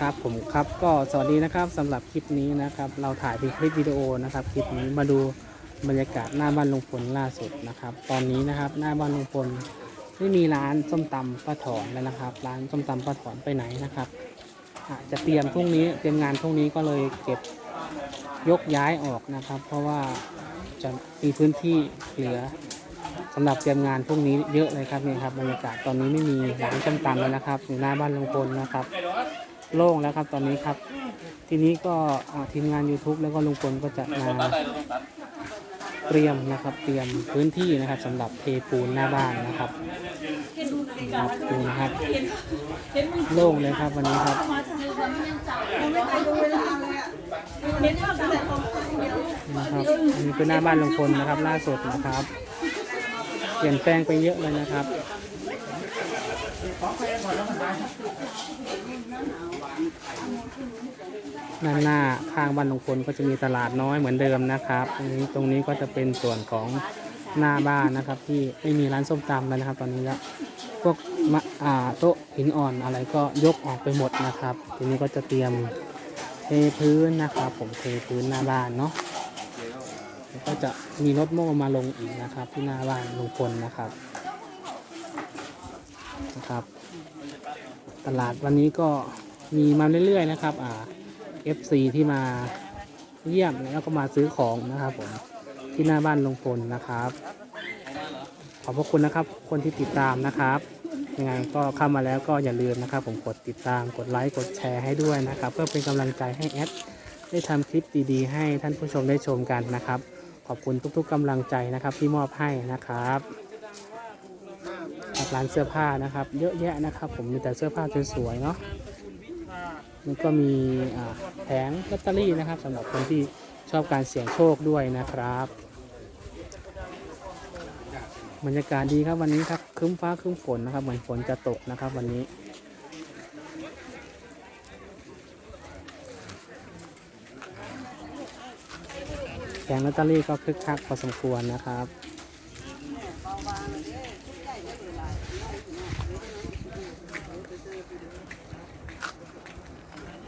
ครับผมครับก็สวัสดีนะครับสำหรับคลิปนี้นะครับ เราถ่ายเป็นคลิปวิดีโอนะครับคลิปนี้มาดูบรรยากาศหน้าบ้านลุงพลล่าสุดนะครับ ตอนนี้นะครับหน้าบ้านลุงพลไม่มีร้านส้มตำป้าถอนแล้วนะครับ ร้านส้มตำป้าถอนไปไหนนะครับอาจจะเตรียมพรุ่งนี้เตรียมงานพรุ่งนี้ก็เลยเก็บยกย้ายออกนะครับ เพราะว่าจะมีพื้นที่เหลือสำหรับเตรียมงานพรุ่งนี้เยอะเลยครับนี่ครับบรรยากาศตอนนี้ไม่มีร้านส้มตำแล้วนะครับอยู่หน้าบ้านลุงพลนะครับ โล่งแล้วครับตอนนี้ครับ ทีนี้ก็ทีมงาน YouTube แล้วก็ลุงพลก็จะมาเตรียมนะครับ เตรียมพื้นที่นะครับสำหรับเทปูนหน้าบ้านนะครับครับดูนะครับโล่งเลยครับวันนี้ครับไม่ไปดูเวลาเลยอะเน้นว่าแต่ของคนเดียวนะครับอันนี้คือหน้าบ้านลุงพลนะครับ ล่าสุดนะครับ เปลี่ยนแปลงไปเยอะเลยนะครับ ด้านหน้าข้างบ้านลุงพลก็จะมีตลาดน้อยเหมือนเดิมนะครับ ตรงนี้ตรงนี้ก็จะเป็นส่วนของหน้าบ้านนะครับ ที่ไม่มีร้านส้มตำแล้วนะครับ ตอนนี้แล้วพวกมะอ่าโต๊ะหินอ่อนอะไรก็ยกออกไปหมดนะครับ ทีนี้ก็จะเตรียมเทพื้นนะครับ ผมเทพื้นหน้าบ้านเนาะก็จะมีรถโม่มาลงอีกนะครับ ที่หน้าบ้านลุงพลนะครับ นะครับ ตลาดวันนี้ก็มีมาเรื่อยๆนะครับอ่า FC ที่มาเยี่ยมแล้วก็มาซื้อของนะครับผมที่หน้าบ้านลงพลนะครับ ขอบพระคุณนะครับ คนที่ติดตามนะครับ ยังไงก็เข้ามาแล้วก็อย่าลืมนะครับ ผมกดติดตามกดไลค์กดแชร์ให้ด้วยนะครับ เพื่อเป็นกำลังใจให้แอดได้ทำคลิปดีๆ ให้ท่านผู้ชมได้ชมกันนะครับ ขอบคุณทุกๆกำลังใจนะครับที่มอบให้นะครับ ร้านเสื้อผ้านะครับ เยอะแยะนะครับ ผมมีแต่เสื้อผ้าสวยๆเนาะมันก็มีอ่าแผงลอตเตอรี่นะครับสำหรับคนที่ชอบการเสี่ยงโชคด้วยนะครับบรรยากาศดีครับวันนี้ครับครึ้มฟ้าครึ้มฝนนะครับ เหมือนฝนจะตกนะครับวันนี้ แผงลอตเตอรี่ก็คึกคักพอสมควรนะครับ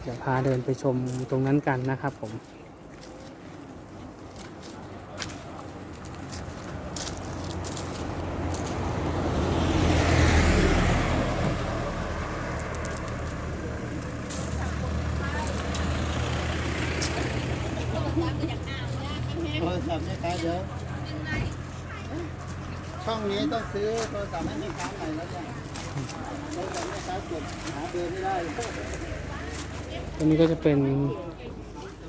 เดี๋ยวพาเดินไปชมตรงนั้นกันนะครับผมโทรศัพท์ไม่ค้าเดี๋ยวช่องนี้ต้องซื้อโทรศัพท์ให้ม่ค้าใหม่แล้วเนี่ย ตรงนี้ก็จะเป็น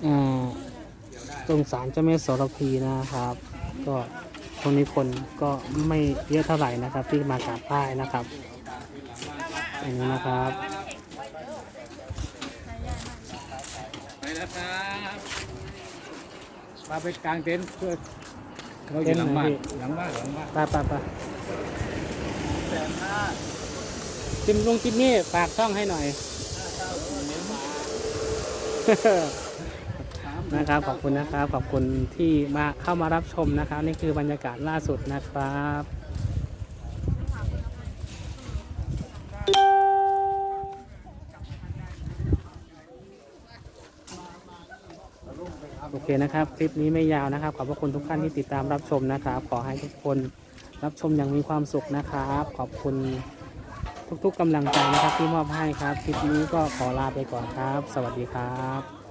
อ่าตรงศาลเจ้าแม่โสระพีนะครับ ก็ตรงนี้คนก็ไม่เยอะเท่าไหร่นะครับ ที่มากราบไหว้นะครับอันนี้นะครับไปแล้วครับมาไปกลางเต็นท์เพื่อเราอยู่หลังบ้านหลังบ้านหลังบ้านไปไปไป จิมลุงจิมมี่ฝากช่องให้หน่อย นะครับ ขอบคุณนะครับ ขอบคุณที่มาเข้ามารับชมนะครับ นี่คือบรรยากาศล่าสุดนะครับโอเคนะครับ คลิปนี้ไม่ยาวนะครับ ขอบพระคุณทุกท่านที่ติดตามรับชมนะครับ ขอให้ทุกคนรับชมอย่างมีความสุขนะครับ ขอบคุณ ทุกๆกำลังใจนะครับที่มอบให้ครับ คลิปนี้ก็ขอลาไปก่อนครับ สวัสดีครับ